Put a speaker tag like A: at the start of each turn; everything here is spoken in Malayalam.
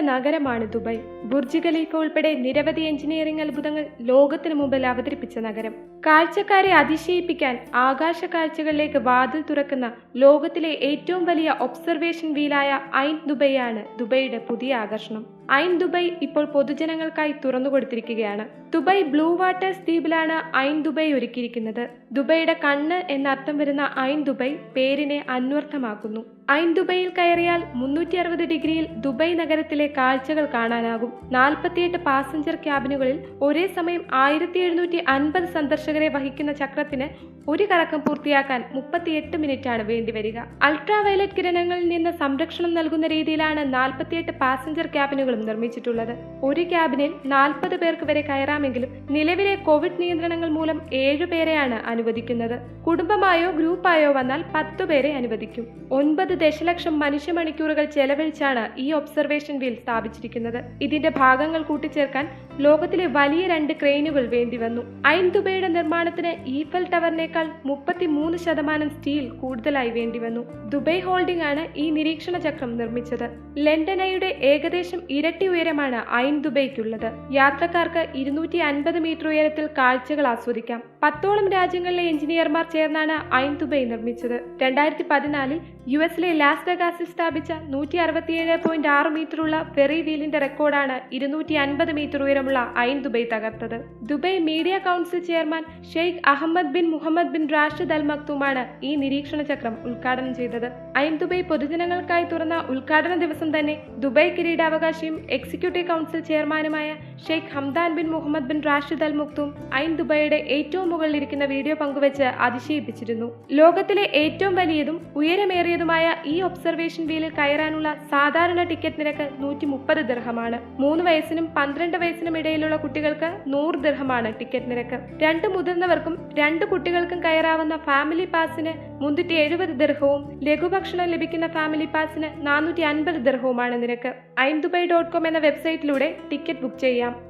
A: നഗരമാണ് ദുബായ്. ബുർജ് ഖലീഫ ഉൾപ്പെടെ നിരവധി എഞ്ചിനീയറിംഗ് അത്ഭുതങ്ങൾ ലോകത്തിന് മുമ്പിൽ അവതരിപ്പിച്ച നഗരം. കാഴ്ചക്കാരെ അതിശയിപ്പിക്കാൻ ആകാശ കാഴ്ചകളിലേക്ക് വാതിൽ തുറക്കുന്ന ലോകത്തിലെ ഏറ്റവും വലിയ ഒബ്സർവേഷൻ വീലായ ഐൻ ദുബൈയാണ് ദുബൈയുടെ പുതിയ ആകർഷണം. ഐൻ ദുബൈ ഇപ്പോൾ പൊതുജനങ്ങൾക്കായി തുറന്നുകൊടുത്തിരിക്കുകയാണ് ദുബൈ ബ്ലൂ വാട്ടേഴ്സ് ദ്വീപിലാണ് ഐൻ ദുബൈ ഒരുക്കിയിരിക്കുന്നത്. ദുബൈയുടെ കണ്ണ് എന്നർത്ഥം വരുന്ന ഐൻ ദുബൈ പേരിനെ അന്വർത്ഥമാക്കുന്നു. ഐൻ ദുബൈയിൽ കയറിയാൽ മുന്നൂറ്റി അറുപത് ഡിഗ്രിയിൽ ദുബൈ നഗരത്തിലെ കാഴ്ചകൾ കാണാനാകും. നാൽപ്പത്തിയെട്ട് പാസഞ്ചർ ക്യാബിനുകളിൽ ഒരേ സമയം ആയിരത്തി എഴുന്നൂറ്റി അൻപത് സന്ദർശകരെ വഹിക്കുന്ന ചക്രത്തിന് ഒരു കറക്കം പൂർത്തിയാക്കാൻ മുപ്പത്തിയെട്ട് മിനിറ്റാണ് വേണ്ടിവരിക. അൾട്രാ വയലറ്റ് കിരണങ്ങളിൽ നിന്ന് സംരക്ഷണം നൽകുന്ന രീതിയിലാണ് നാൽപ്പത്തിയെട്ട് പാസഞ്ചർ ക്യാബിനുകളും നിർമ്മിച്ചിട്ടുള്ളത്. ഒരു ക്യാബിനിൽ നാൽപ്പത് പേർക്ക് വരെ കയറാമെങ്കിലും നിലവിലെ കോവിഡ് നിയന്ത്രണങ്ങൾ മൂലം ഏഴുപേരെയാണ് അനുവദിക്കുന്നത്. കുടുംബമായോ ഗ്രൂപ്പായോ വന്നാൽ പത്തു പേരെ അനുവദിക്കും. ഒൻപത് ദശലക്ഷം മനുഷ്യ മണിക്കൂറുകൾ ചെലവഴിച്ചാണ് ഈ ഒബ്സർവേഷൻ വീൽ സ്ഥാപിച്ചിരിക്കുന്നത്. ഇതിന്റെ ഭാഗങ്ങൾ കൂട്ടിച്ചേർക്കാൻ ലോകത്തിലെ വലിയ രണ്ട് ക്രെയിനുകൾ വേണ്ടിവന്നു ഐൻ ദുബൈയുടെ നിർമ്മാണത്തിന് ഈഫൽ ടവറിനേക്കാൾ മുപ്പത്തി മൂന്ന് ശതമാനം സ്റ്റീൽ കൂടുതലായി വേണ്ടിവന്നു ദുബൈ ഹോൾഡിംഗ് ആണ് ഈ നിരീക്ഷണ ചക്രം നിർമ്മിച്ചത്. ലണ്ടനയുടെ ഏകദേശം ഇരട്ടി ഉയരമാണ് ഐൻ ദുബൈക്കുള്ളത് യാത്രക്കാർക്ക് ഇരുന്നൂറ്റി അൻപത് മീറ്റർ ഉയരത്തിൽ കാഴ്ചകൾ ആസ്വദിക്കാം. പത്തോളം രാജ്യങ്ങളിലെ എഞ്ചിനീയർമാർ ചേർന്നാണ് ഐൻ ദുബൈ നിർമ്മിച്ചത്. രണ്ടായിരത്തി പതിനാലിൽ യു എസിലെ ലാസ് വെഗാസിൽ സ്ഥാപിച്ച നൂറ്റി അറുപത്തിയേഴ് പോയിന്റ് ആറ് മീറ്ററുള്ള ഫെറി വീലിന്റെ റെക്കോർഡാണ് ഇരുന്നൂറ്റി അൻപത് മീറ്റർ ഉയരമുള്ള ഐൻ ദുബൈ തകർത്തത്. Dubai media council chairman Sheikh Ahmed bin Mohammed bin Rashid Al മക്തുമാണ് ഈ നിരീക്ഷണ ചക്രം ഉദ്ഘാടനം ചെയ്തത്. ഐൻ ദുബൈ പൊതുജനങ്ങൾക്കായി തുറന്ന ഉദ്ഘാടന ദിവസം തന്നെ ദുബൈ കിരീടാവകാശിയും എക്സിക്യൂട്ടീവ് കൗൺസിൽ ചെയർമാനുമായ Sheikh Hamdan bin Mohammed bin Rashid Al Maktoum Ain ദുബൈയുടെ ഏറ്റവും മുകളിലിരിക്കുന്ന വീഡിയോ പങ്കുവച്ച് അതിശയിപ്പിച്ചിരുന്നു. ലോകത്തിലെ ഏറ്റവും വലിയതും ഉയരമേറിയതുമായ ഈ ഒബ്സർവേഷൻ വീലിൽ കയറാനുള്ള സാധാരണ ടിക്കറ്റ് നിരക്ക് നൂറ്റി മുപ്പത് ദിർഹമാണ്. മൂന്ന് വയസ്സിനും പന്ത്രണ്ട് വയസ്സിനും ഇടയിലുള്ള കുട്ടികൾക്ക് നൂറ് ദിർഹമാണ് ടിക്കറ്റ് നിരക്ക്. രണ്ട് മുതിർന്നവർക്കും രണ്ട് കുട്ടികൾക്കും കയറാവുന്ന ഫാമിലി പാസിന് മുന്നൂറ്റി എഴുപത് ദിർഹവും ലഘുഭക്ഷണം ലഭിക്കുന്ന ഫാമിലി പാസിന് നാനൂറ്റി അൻപത് ദിർഹവുമാണ് നിരക്ക്. ഐൻ ദുബൈ ഡോട്ട് കോം എന്ന വെബ്സൈറ്റിലൂടെ ടിക്കറ്റ് ബുക്ക് ചെയ്യാം.